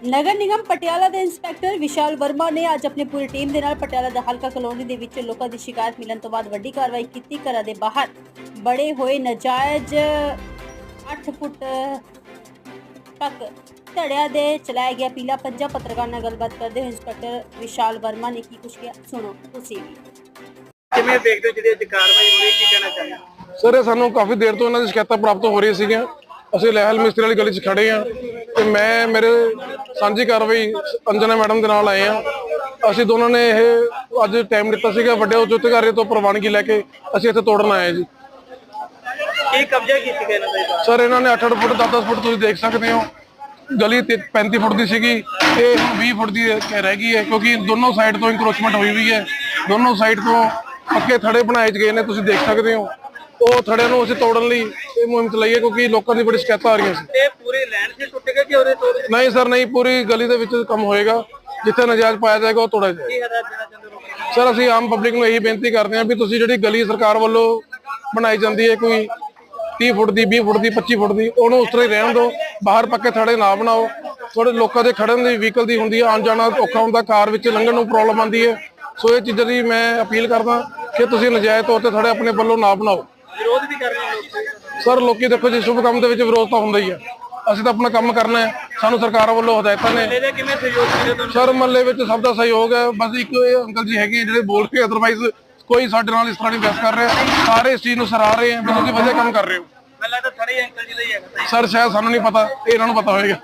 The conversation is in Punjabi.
ਨਗਰ ਨਿਗਮ ਪਟਿਆਲਾ ਦੇ ਇੰਸਪੈਕਟਰ ਵਿਸ਼ਾਲ ਵਰਮਾ ਨੇ ਅੱਜ ਆਪਣੀ ਪੂਰੀ ਟੀਮ ਦੇ ਨਾਲ ਪਟਿਆਲਾ ਦਾ ਹਲਕਾ ਕਲੋਨੀ ਦੇ ਵਿੱਚ ਲੋਕਾਂ ਦੀ ਸ਼ਿਕਾਇਤ ਮਿਲਣ ਤੋਂ ਬਾਅਦ ਵੱਡੀ ਕਾਰਵਾਈ ਕੀਤੀ। ਘਰਾਂ ਦੇ ਬਾਹਰ ਬੜੇ ਹੋਏ ਨਜਾਇਜ਼ 8 ਫੁੱਟ ਤੱਕ ਧੜਿਆਂ ਦੇ ਚਲਾਇਆ ਗਿਆ ਪੀਲਾ ਪੰਜਾ ਪੱਤਰਕਾਰ ਨਾਲ ਗੱਲਬਾਤ ਕਰਦੇ ਹੋਏ ਇੰਸਪੈਕਟਰ ਵਿਸ਼ਾਲ ਵਰਮਾ ਨੇ ਕੀ ਕੁਝ ਕਿਹਾ? ਸੁਣੋ ਤੁਸੀਂ ਵੀ। ਕਿਵੇਂ ਦੇਖਦੇ ਹੋ ਜਿਹੜੀ ਅੱਜ ਕਾਰਵਾਈ ਹੋਈ ਕੀ ਕਹਿਣਾ ਚਾਹੁੰਦੇ ਹੋ? ਸਰ ਇਹ ਸਾਨੂੰ ਕਾਫੀ ਦੇਰ ਤੋਂ ਇਹਨਾਂ ਦੀ ਸ਼ਿਕਾਇਤਾਂ ਪ੍ਰਾਪਤ ਹੋ ਰਹੀਆਂ ਸੀਗੀਆਂ। ਅਸੀਂ ਲਹਿਲ ਮਿਸਤਰੀ ਵਾਲੀ ਗਲੀ 'ਚ ਖੜੇ ਆ ਤੇ ਮੈਂ ਮੇਰੇ ਸਾਂਝੀ ਕਾਰਵਾਈ ਅੰਜਨਾ ਮੈਡਮ ਦੇ ਨਾਲ ਆਏ ਆ ਅਸੀਂ ਦੋਨਾਂ ਨੇ ਇਹ ਅੱਜ ਟਾਈਮ ਦਿੱਤਾ ਸੀਗਾ ਵੱਡੇ ਉਚਿਤਕਾਰੀ ਤੋਂ ਪ੍ਰਵਾਨਗੀ ਲੈ ਕੇ ਅਸੀਂ ਇੱਥੇ ਤੋੜਨ ਆਏ ਜੀ। ਕੀ ਕਬਜ਼ਾ ਕੀਤੀ ਗਿਆ ਇਹਨਾਂ ਦਾ ਸਰ ਇਹਨਾਂ ਨੇ 8-8 ਫੁੱਟ 10-10 ਫੁੱਟ ਤੁਸੀਂ ਦੇਖ ਸਕਦੇ ਹੋ। ਗਲੀ ਤੇ 35 ਫੁੱਟ ਦੀ ਸੀਗੀ ਤੇ ਹੁਣ 20 ਫੁੱਟ ਦੀ ਰਹਿ ਗਈ ਹੈ ਕਿਉਂਕਿ ਦੋਨੋਂ ਸਾਈਡ ਤੋਂ ਇਨਕਰੋਚਮੈਂਟ ਹੋਈ ਹੋਈ ਹੈ। ਦੋਨੋਂ ਸਾਈਡ ਤੋਂ ਪੱਕੇ ਥੜੇ ਬਣਾਏ ਗਏ ਨੇ ਤੁਸੀਂ ਦੇਖ ਸਕਦੇ ਹੋ। ਉਹ ਥੜਿਆਂ ਨੂੰ ਅਸੀਂ ਤੋੜਨ ਲਈ ਇਹ ਮੁਹਿੰਮ ਚਲਾਈ ਹੈ ਕਿਉਂਕਿ ਲੋਕਾਂ ਦੀ ਬੜੀ ਸ਼ਿਕਾਇਤਾਂ ਆ ਰਹੀਆਂ ਸੀ ਤੇ ਪੂਰੇ ਲੈਂਡ ਸੇ ਟੁੱਟ ਗਏ ਕਿ ਉਹਦੇ ਤੋੜ ਨਹੀਂ ਸਰ ਨਹੀਂ ਪੂਰੀ ਗਲੀ ਦੇ ਵਿੱਚ ਕੰਮ ਹੋਏਗਾ। ਜਿੱਥੇ ਨਜਾਇਜ਼ ਪਾਇਆ ਜਾਏਗਾ ਉਹ ਤੋੜਿਆ ਜਾਏਗਾ। ਕੀ ਹਦਾਇਤ ਦੇਣਾ ਚਾਹੁੰਦੇ ਹੋ ਲੋਕਾਂ ਨੂੰ? ਸਰ ਅਸੀਂ ਆਮ ਪਬਲਿਕ ਨੂੰ ਇਹੀ ਬੇਨਤੀ ਕਰਦੇ ਹਾਂ ਵੀ ਤੁਸੀਂ ਜਿਹੜੀ ਗਲੀ ਸਰਕਾਰ ਵੱਲੋਂ ਬਣਾਈ ਜਾਂਦੀ ਹੈ ਕੋਈ 30 ਫੁੱਟ ਦੀ 20 ਫੁੱਟ ਦੀ 25 ਫੁੱਟ ਦੀ ਉਹਨੂੰ ਉਸ ਤਰ੍ਹਾਂ ਹੀ ਰਹਿਣ ਦਿਓ। ਬਾਹਰ ਪੱਕੇ ਥੜੇ ਨਾ ਬਣਾਓ। ਥੋੜੇ ਲੋਕਾਂ ਦੇ ਖੜਨ ਦੀ ਵਹੀਕਲ ਦੀ ਹੁੰਦੀ ਹੈ ਆਉਣ ਜਾਣਾ ਔਖਾ ਹੁੰਦਾ ਕਾਰ ਵਿੱਚ ਲੰਘਣ ਨੂੰ ਪ੍ਰੋਬਲਮ ਆਉਂਦੀ ਹੈ। ਸੋ ਇਹ ਚੀਜ਼ਾਂ ਦੀ ਮੈਂ ਅਪੀਲ ਕਰਦਾ ਕਿ ਤੁਸੀਂ ਨਜਾਇਜ਼ ਤੌਰ ਤੇ ਥੜੇ ਆਪਣੇ ਵੱਲੋਂ ਨਾ ਬਣਾਓ। ਵਿਰੋਧ ਵੀ ਕਰ ਰਹੇ ਲੋਕ। ਸਰ ਲੋਕੀ ਦੇਖੋ ਜੀ ਸ਼ੁਭ ਕੰਮ ਦੇ ਵਿੱਚ ਵਿਰੋਧ ਤਾਂ ਹੁੰਦਾ ਹੀ ਹੈ। ਅਸੀਂ ਤਾਂ ਆਪਣਾ ਕੰਮ ਕਰਨਾ ਹੈ। ਸਾਨੂੰ ਸਰਕਾਰ ਵੱਲੋਂ ਹਦਾਇਤਾਂ ਨੇ। ਇਹਦੇ ਕਿਵੇਂ ਸਹਿਯੋਗ ਮਿਲੇ ਤੁਹਾਨੂੰ? ਸਰ ਮਹੱਲੇ ਵਿੱਚ ਸਭ ਦਾ ਸਹਿਯੋਗ ਹੈ। ਬਸ ਇੱਕ ਇਹ ਅੰਕਲ ਜੀ ਹੈਗੇ ਆ ਜਿਹੜੇ ਬੋਲ ਕੇ ਅਦਰਵਾਈਜ਼ ਕੋਈ ਸਾਡੇ ਨਾਲ ਇਸ ਤਰ੍ਹਾਂ ਨਹੀਂ ਬਹਿਸ ਕਰ ਰਿਹਾ। ਸਾਰੇ ਇਸ ਚੀਜ਼ ਨੂੰ ਸਰਾਹ ਰਹੇ ਆ ਵੀ ਤੁਸੀਂ ਵਧੀਆ ਕੰਮ ਕਰ ਰਹੇ ਹੋ। ਮੈਨੂੰ ਲੱਗਦਾ ਥੜੇ ਅੰਕਲ ਜੀ ਦਾ ਹੀ ਹੈਗਾ। ਸਰ ਸ਼ਾਇਦ ਸਾਨੂੰ ਨਹੀਂ ਪਤਾ। ਇਹ ਇਹਨਾਂ ਨੂੰ ਪਤਾ ਹੋਏਗਾ।